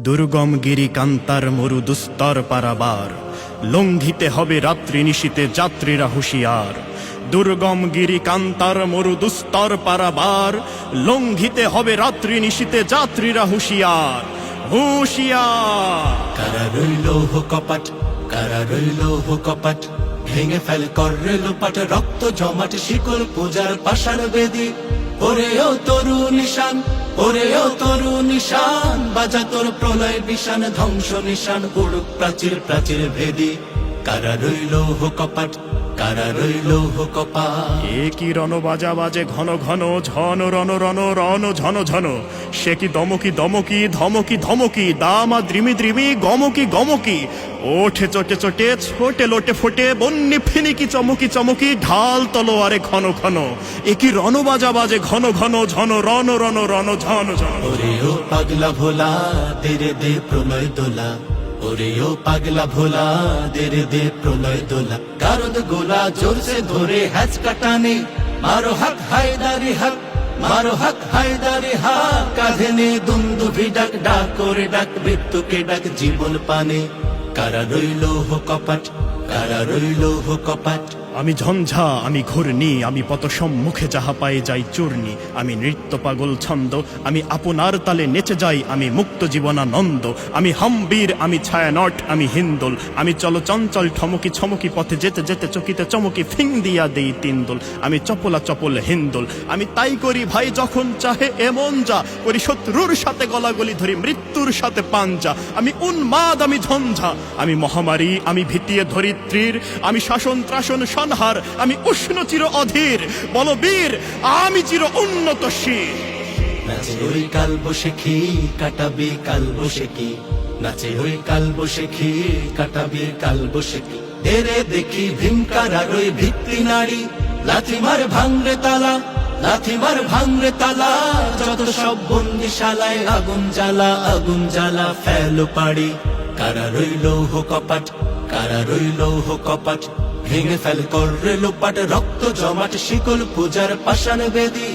দুর্গম গিরি কান্তার মরু দুস্তর পারাবার। লঙ্ঘিতে হবে রাত্রি নিশীতে যাত্রীরা হুঁশিয়ার। দুর্গম গিরি কান্তার মরু দুস্তর পারাবার। লঙ্ঘিতে হবে রাত্রি নিশীতে যাত্রীরা হুঁশিয়ার। হুঁশিয়ার! কারা রইল কারা রইল ভেঙে ফেল কর লোপাট, রক্ত জমাট, শিকল পূজার পাষাণ বেদি, ওরে ও তরু নিশান। ওরে ও তরু নিশান, বাজা তোর প্রলয় বিশান ধ্বংস নিশান, উড়ুক প্রাচীর প্রাচীর ভেদি। কারা রইল হো কারা রইল হো কপাট এ কি রণ বাজা বাজে ঘন ঘন ঝন রণ রণ রণ ঝন ঝন। সে কি দমকি দমকি ধমকি ধমকি দামা দ্রিমি দ্রিমি গমকি গমকি। ওঠে চটে চটে ছোটে লোটে ফোটে বন্যি ফিনিকি চমকি চমকি ঢাল তলোয়ারে ঘন ঘন। এ কি রণ বাজা বাজে ঘন ঘন ঝন রণ রণ রণ ঝন ঝন। ওরে ও পাগলা ভোলা দে প্রলয় দোলা। ওরে পাগলা ভোলা দের দে প্রলয় দোলা। গারদ গোলা জোরসে ধরে হ্যাচ কাটানে। মারো হাক হায়দারি হাক, মারো হাক হায়দারি হাক। কাঁধে নে দুন্দুভি ডাক ডাক করে ডাক, মৃত্যুকে ডাক জীবন পানে। কারা রইল হো কপাট কারা রইল হো কপাট। আমি ঝঞ্ঝা, আমি ঘূর্ণি, আমি পত সম্মুখে যাহা পায়ে যাই চূর্ণি। আমি নৃত্য পাগল ছন্দ, আমি আপনার তালে নেচে যাই, আমি মুক্ত জীবনানন্দ। আমি হাম্বীর, আমি ছায়ানট, আমি হিন্দোল। আমি চল চঞ্চল, ঠমকি ছমকি পথে যেতে যেতে চকিতে চমকি ফিং দিয়া দেই তিনদোল। আমি চপলা চপল হিন্দোল। আমি তাই করি ভাই যখন চাহে এমন যা। করি শত্রুর সাথে গলাগলি ধরি, মৃত্যুর সাথে পাঞ্জা। আমি উন্মাদ, আমি ঝঞ্ঝা। আমি মহামারী, আমি ভিতিয়ে ধরিত্রীর আমি শাসন ত্রাসন সংহার আমি উষ্ণ চির অধীর। বলবীর আমি চির উন্নত শির। নাচে ওই কাল বসে খি, কাটাবে কাল বসে কি নাচে ওই কাল বসে খি, কাটাবে কাল বসে কি দেখি আর ওই ভিত্তি নারী। লাথিমার ভাঙরে তালা, লাথিমার ভাঙরে তালা। যত সব বন্দিশালায় আগুন জ্বালা আগুন জ্বালা ফেলো পাড়ি। কারা রইল হো কপাট কারা লৌহ কপাট ভেঙে ফেল কর লোপাট রক্ত জমাট শিকল পূজার পাষাণ বেদি।